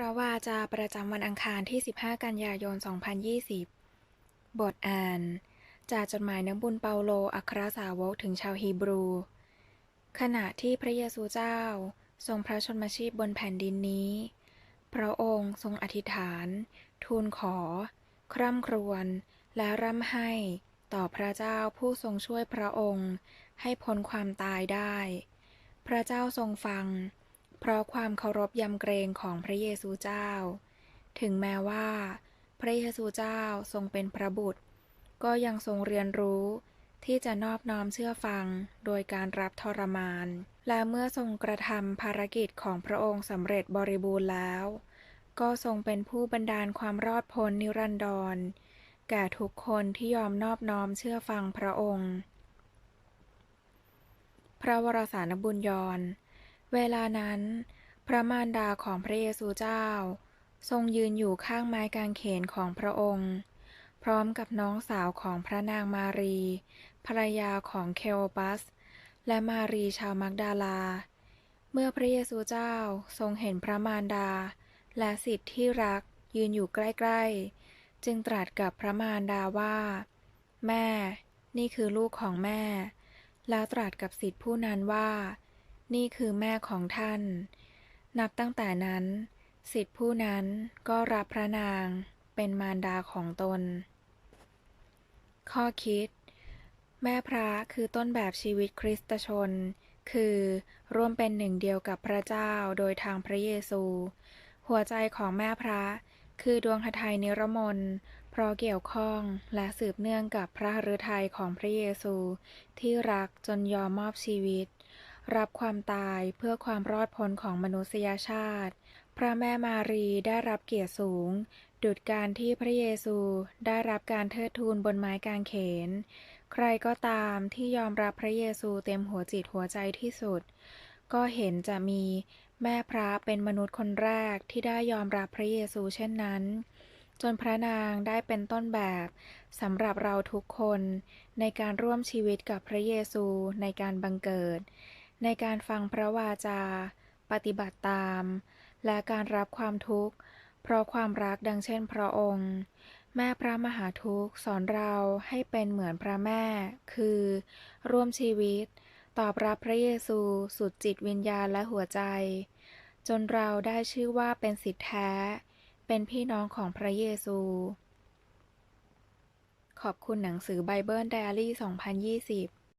พระวาจาประจำวันอังคารที่ 15 กันยายน 2020 บทอ่าน จากจดหมายน้ำบุญเปาโล อัครสาวกถึงชาวฮีบรู ขณะที่พระเยซูเจ้า ทรงพระชนมชีพบนแผ่นดินนี้ พระองค์ทรงอธิษฐาน ทูลขอ คร่ำครวญ และร่ำไห้ ต่อพระเจ้าผู้ทรงช่วยพระองค์ ให้พ้นความตายได้ พระเจ้าทรงฟัง เพราะความเคารพยำเกรงของพระเยซูเจ้า ถึงแม้ว่า พระเยซูเจ้าทรงเป็นพระบุตร ก็ยังทรงเรียนรู้ ที่จะนอบน้อมเชื่อฟังโดยการรับทรมาน และเมื่อทรงกระทำภารกิจของพระองค์สำเร็จบริบูรณ์แล้ว ก็ทรงเป็นผู้บันดาลความรอดพ้นนิรันดร แก่ทุกคนที่ยอมนอบน้อมเชื่อฟังพระองค์ พระวรสารบุญยอน เวลานั้น พระมารดาของพระเยซูเจ้า ทรงยืนอยู่ข้างไม้กางเขนของพระองค์ พร้อมกับน้องสาวของพระนางมารี ภรรยาของเคโอปัส และมารีชาวมักดาลา เมื่อพระเยซูเจ้าทรงเห็นพระมารดา และสิทธิ์ที่รักยืนอยู่ใกล้ ๆ จึงตรัสกับพระมารดาว่า แม่ นี่คือลูกของแม่ แล้วตรัสกับสิทธิผู้นั้นว่า นี่คือแม่ของท่าน นับตั้งแต่นั้น สิทธิผู้นั้นก็รับพระนางเป็นมารดาของตน ข้อคิด แม่พระคือต้นแบบชีวิตคริสตชน คือร่วมเป็นหนึ่งเดียวกับพระเจ้าโดยทางพระเยซู หัวใจของแม่พระคือดวงหทัยนิรมนเพราะเกี่ยวข้องและสืบเนื่องกับพระฤทัยของพระเยซู ที่รักจนยอมมอบชีวิต รับความตายเพื่อความรอดพ้นของมนุษยชาติ พระแม่มารีได้รับเกียรติสูง ดุจการที่พระเยซูได้รับการเทิดทูนบนไม้กางเขน ใครก็ตามที่ยอมรับพระเยซูเต็มหัวจิตหัวใจที่สุด ก็เห็นจะมีแม่พระเป็นมนุษย์คนแรกที่ได้ยอมรับพระเยซูเช่นนั้น จนพระนางได้เป็นต้นแบบสำหรับเราทุกคนในการร่วมชีวิตกับพระเยซูในการบังเกิด ในการฟังพระวาจา ปฏิบัติตาม และการรับความทุกข์ เพราะความรักดังเช่นพระองค์ แม่พระมหาทุกข์สอนเราให้เป็นเหมือนพระแม่ คือ ร่วมชีวิต ตอบรับพระเยซูสุดจิตวิญญาณและหัวใจ จนเราได้ชื่อว่าเป็นสิทธิแท้ เป็นพี่น้องของพระเยซู ขอบคุณหนังสือไบเบิลไดอารี่ 2020